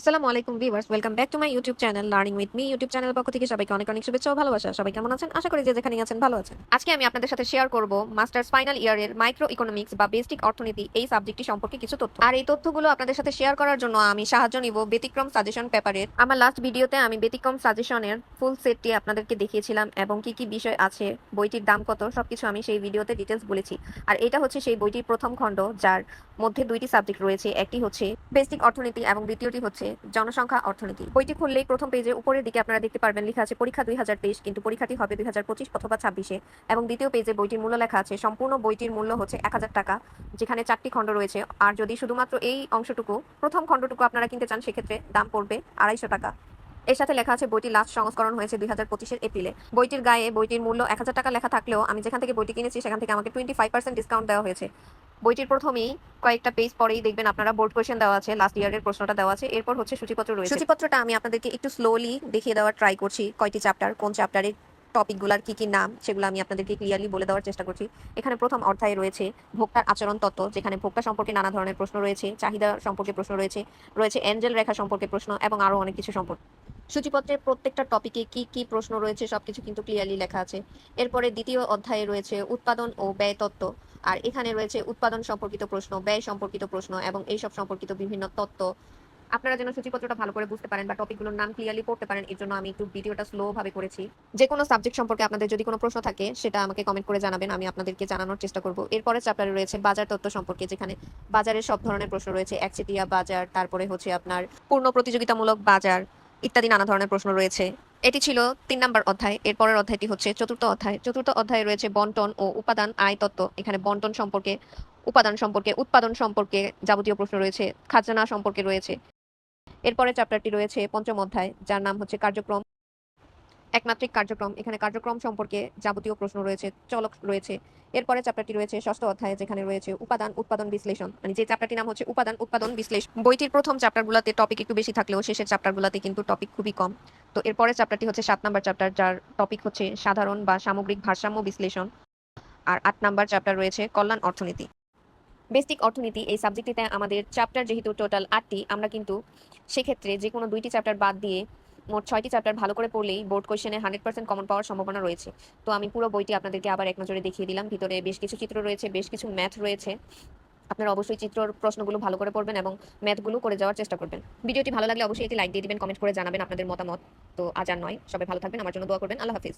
আসসালামু আলাইকুম viewers, welcome back to my YouTube channel learning with me. YouTube channel পক্ষ থেকে সবাইকে অনেক অনেক শুভেচ্ছা ও ভালোবাসা। সবাই কেমন আছেন? আশা করি যে যেখানে আছেন ভালো আছেন। আজকে আমি আপনাদের সাথে শেয়ার করব মাস্টার্স ফাইনাল ইয়ারের মাইক্রো ইকোনমিক্স বা বেসিক অর্থনীতি এই সাবজেক্টটি সম্পর্কে কিছু তথ্য। আর এই তথ্যগুলো আপনাদের সাথে শেয়ার করার জন্য আমি সাহায্য নিব ব্যতিক্রম সাজেশন পেপারের আমার লাস্ট ভিডিওতে আমি ব্যতিক্রম সাজেশনের ফুল সেটটি আপনাদেরকে দেখিয়েছিলাম এবং কি কি বিষয় আছে, বইটির দাম কত, সবকিছু আমি সেই ভিডিওতে ডিটেলস বলেছি। আর এটা হচ্ছে সেই বইটির প্রথম খণ্ড, যার মধ্যে দুইটি সাবজেক্ট রয়েছে। একটি হচ্ছে বেসিক অর্থনীতি এবং দ্বিতীয়টি হচ্ছে জনসংখ্যা অর্থনীতি। বইটি খুললেই প্রথম পেজে উপরের দিকে আপনারা দেখতে পারবেন, লেখা আছে পরীক্ষা দুই হাজার তেইশ, কিন্তু পরীক্ষাটি হবে দুই হাজার পঁচিশ অথবা ছাব্বিশে। এবং দ্বিতীয় পেজে বইটির মূল্য লেখা আছে, সম্পূর্ণ বইটির মূল্য হচ্ছে এক হাজার টাকা, যেখানে চারটি খণ্ড রয়েছে। আর যদি শুধুমাত্র এই অংশটুকু, প্রথম খণ্ডটুকু আপনারা কিনতে চান, সেক্ষেত্রে দাম পড়বে আড়াইশো টাকা। এর সাথে লেখা আছে বইটির লাস্ট সংস্করণ হয়েছে দুই হাজার পঁচিশের এপ্রিলে। বইটির গায়ে বইটির মূল্য এক হাজার টাকা লেখা থাকলেও আমি যেখান থেকে বইটি কিনেছি, সেখান থেকে আমাকে টোয়েন্টি ফাইভ পার্সেন্ট ডিসকাউন্ট দেওয়া হয়েছে। বইটির প্রথমেই কয়েকটা পেজ পরেই দেখবেন আপনারা বোর্ড কোয়েশ্চেন দেওয়া আছে লাস্ট ইয়ারের প্রশ্নটা দেওয়া আছে। এরপর হচ্ছে সূচিপত্র রয়েছে। সূচিপত্রটা আমি আপনাদেরকে একটু স্লোলি দেখিয়ে দেওয়ার ট্রাই করছি, কয়টি চ্যাপ্টার কোন চ্যাপ্টারের টপিকগুলোর কি কি নাম, সেগুলো আমি আপনাদেরকে ক্লিয়ারলি বলে দেওয়ার চেষ্টা করছি। এখানে প্রথম অধ্যায়ে রয়েছে ভোক্তার আচরণ তত্ত্ব, যেখানে ভোক্তা সম্পর্কে নানা ধরনের প্রশ্ন রয়েছে, চাহিদা সম্পর্কে প্রশ্ন রয়েছে রয়েছে এঞ্জেল রেখা সম্পর্কে প্রশ্ন এবং আরও অনেক কিছু সম্পর্কে। সূচিপত্রের প্রত্যেকটা টপিকে কি কি প্রশ্ন রয়েছে সবকিছু কিন্তু ক্লিয়ারলি লেখা আছে। এরপরে দ্বিতীয় অধ্যায়ে রয়েছে উৎপাদন ও ব্যয় তত্ত্ব। আর এখানে রয়েছে উৎপাদন সম্পর্কিত প্রশ্ন, ব্যয় সম্পর্কিত প্রশ্ন এবং এইসব সম্পর্কিত বিভিন্ন তত্ত্ব। আপনারা যেন সূচিপত্রটা ভালো করে বুঝতে পারেন বা টপিকগুলোর নাম ক্লিয়ারলি পড়তে পারেন, এর জন্য আমি একটু ভিডিওটা স্লো ভাবে করেছি। যে কোনো সাবজেক্ট সম্পর্কে আপনাদের যদি কোনো প্রশ্ন থাকে, সেটা আমাকে কমেন্ট করে জানাবেন, আমি আপনাদেরকে জানানোর চেষ্টা করব। এরপরে চ্যাপ্টারে রয়েছে বাজার তত্ত্ব সম্পর্কে, যেখানে বাজারের সব ধরনের প্রশ্ন রয়েছে, একচেটিয়া বাজার, তারপরে হচ্ছে আপনার পূর্ণ প্রতিযোগিতামূলক বাজার ইত্যাদি নানা ধরনের প্রশ্ন রয়েছে। এটি ছিল তিন নম্বর অধ্যায়। এর পরের অধ্যায়টি হচ্ছে চতুর্থ অধ্যায়। চতুর্থ অধ্যায়ে রয়েছে বন্টন ও উপাদান আয় তত্ত্ব। এখানে বন্টন সম্পর্কে, উপাদান সম্পর্কে, উৎপাদন সম্পর্কে যাবতীয় প্রশ্ন রয়েছে, খাজানা সম্পর্কে রয়েছে। এরপরে চ্যাপ্টারটি রয়েছে পঞ্চম অধ্যায়, যার নাম হচ্ছে কার্যক্রম। একমাত্রিক কার্যক্রম। এখানে কার্যক্রম সম্পর্কে যাবতীয় প্রশ্ন রয়েছে, চলক রয়েছে। এরপরে চ্যাপ্টারটি রয়েছে ষষ্ঠ অধ্যায়, যেখানে রয়েছে উপাদান, উৎপাদন, বিশ্লেষণ। মানে যে চ্যাপ্টারটির নাম হচ্ছে উপাদান, উৎপাদন, বিশ্লেষণ। বইটির প্রথম চ্যাপ্টারগুলোতে টপিক একটু বেশি থাকলেও শেষের চ্যাপ্টারগুলোতে কিন্তু টপিক খুবই কম। তো এরপরে চ্যাপ্টারটি হচ্ছে সাত নাম্বার চ্যাপ্টার, যার টপিক হচ্ছে সাধারণ বা সামগ্রিক ভারসাম্য বিশ্লেষণ। আর আট নাম্বার চ্যাপ্টার রয়েছে কল্যাণ অর্থনীতি। বেসিক অর্থনীতি এই সাবজেক্টটিতে আমাদের চ্যাপ্টার যেহেতু টোটাল আটটি, আমরা কিন্তু সেক্ষেত্রে যে কোনো দুইটি চ্যাপ্টার বাদ দিয়ে মোট ছয়টি চ্যাপ্টার ভালো করে পড়লেই বোর্ড কোয়েশনে হান্ড্রেড পার্সেন্ট কমন পাওয়ার সম্ভাবনা রয়েছে। তো আমি পুরো বইটি আপনাদেরকে আবার এক নজরে দেখিয়ে দিলাম। ভিতরে বেশ কিছু চিত্র রয়েছে, বেশ কিছু ম্যাথ রয়েছে। আপনারা অবশ্যই চিত্রর প্রশ্নগুলো ভালো করে পড়বেন এবং ম্যাথগুলো করে যাওয়ার চেষ্টা করবেন। ভিডিওটি ভালো লাগলে অবশ্যই এটি লাইক দিয়ে দিবেন কমেন্ট করে জানাবেন আপনাদের মতামত। তো আজ আর নয়, সবাই ভালো থাকবেন, আমার জন্য দোয়া করবেন। আল্লাহ হাফিজ।